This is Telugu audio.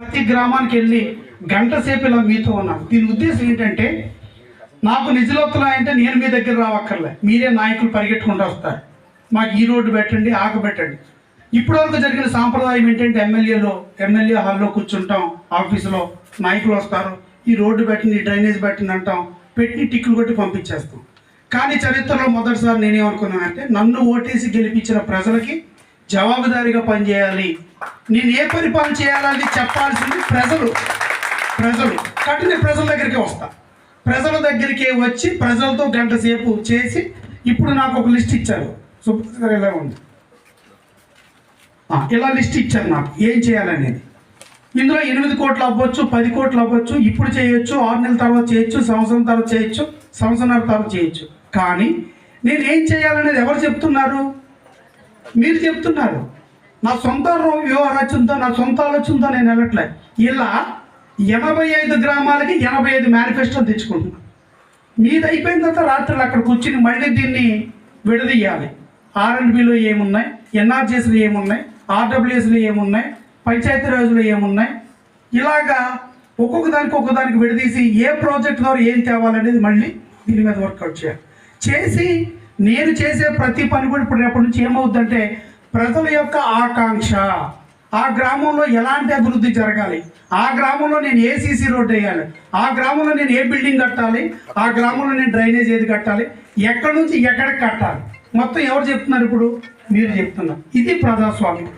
ప్రతి గ్రామానికి వెళ్ళి గంట సేపు ఇలా మీతో ఉన్నాను. దీని ఉద్దేశం ఏంటంటే నాకు నిజలోత్తులు నేను మీ దగ్గర రావక్కర్లే. మీరే నాయకులు పరిగెట్టుకుంటూ వస్తారు. మాకు ఈ రోడ్డు పెట్టండి ఆకు పెట్టండి. ఇప్పటివరకు జరిగిన సాంప్రదాయం ఏంటంటే ఎమ్మెల్యేలో ఎమ్మెల్యే హాల్లో కూర్చుంటాం ఆఫీసులో నాయకులు వస్తారు. ఈ రోడ్డు పెట్టండి ఈ డ్రైనేజ్ పెట్టండి అంటాం పెట్టి టిక్కులు కొట్టి పంపించేస్తాం. కానీ చరిత్రలో మొదటిసారి నేనేమనుకున్నానంటే నన్ను ఓటేసి గెలిపించిన ప్రజలకి జవాబుదారీగా పనిచేయాలి నేను ఏ పరిపాలన చేయాలని చెప్పాల్సింది ప్రజలు. ప్రజలు. కాబట్టి నేను ప్రజల దగ్గరికి వస్తా. ప్రజల దగ్గరికి వచ్చి ప్రజలతో గంట సేపు చేసి ఇప్పుడు నాకు ఒక లిస్ట్ ఇచ్చారు. సుబ్రత్ గారు ఇలా ఉంది? ఇలా లిస్ట్ ఇచ్చారు నాకు? ఏం చేయాలనేది? ఇందులో ఎనిమిది కోట్లు అవ్వచ్చు పది కోట్లు అవ్వచ్చు ఇప్పుడు చేయొచ్చు ఆరు నెలల తర్వాత చేయొచ్చు సంవత్సరం తర్వాత చేయొచ్చు సంవత్సరాల తర్వాత చేయొచ్చు. కానీ నేను ఏం చేయాలనేది ఎవరు చెప్తున్నారు? మీరు చెప్తున్నారు. నా సొంత వ్యూహరచనతో నా సొంత ఆలోచనతో నేను వెళ్ళట్లే. ఇలా ఎనభై ఐదు గ్రామాలకి ఎనభై ఐదు మేనిఫెస్టో తెచ్చుకుంటున్నాను మీది అయిపోయిన తర్వాత రాత్రులు అక్కడ కూర్చుని మళ్ళీ దీన్ని విడదీయాలి. ఆర్ అండ్ ఏమున్నాయి? ఎన్ఆర్జీఎస్లో ఏమున్నాయి? ఆర్డబ్ల్యూఎస్లో ఏమున్నాయి? పంచాయతీరాజ్లో ఏమున్నాయి? ఇలాగా ఒక్కొక్క దానికి ఒక్కొక్క దానికి విడదీసి ఏ ప్రాజెక్ట్ ద్వారా ఏం తేవాలనేది మళ్ళీ దీని మీద వర్కౌట్ చేయాలి. చేసి నేను చేసే ప్రతి పని కూడా ఇప్పుడు రేపటి నుంచి ఏమవుద్దంటే ప్రజల యొక్క ఆకాంక్ష. ఆ గ్రామంలో ఎలాంటి అభివృద్ధి జరగాలి? ఆ గ్రామంలో నేను ఏ సీసీ రోడ్ వేయాలి. ఆ గ్రామంలో నేను ఏ బిల్డింగ్ కట్టాలి? ఆ గ్రామంలో నేను డ్రైనేజ్ ఏది కట్టాలి? ఎక్కడి నుంచి ఎక్కడికి కట్టాలి? మొత్తం ఎవరు చెప్తున్నారు ఇప్పుడు? మీరు చెప్తున్నారు. ఇది ప్రజాస్వామ్యం.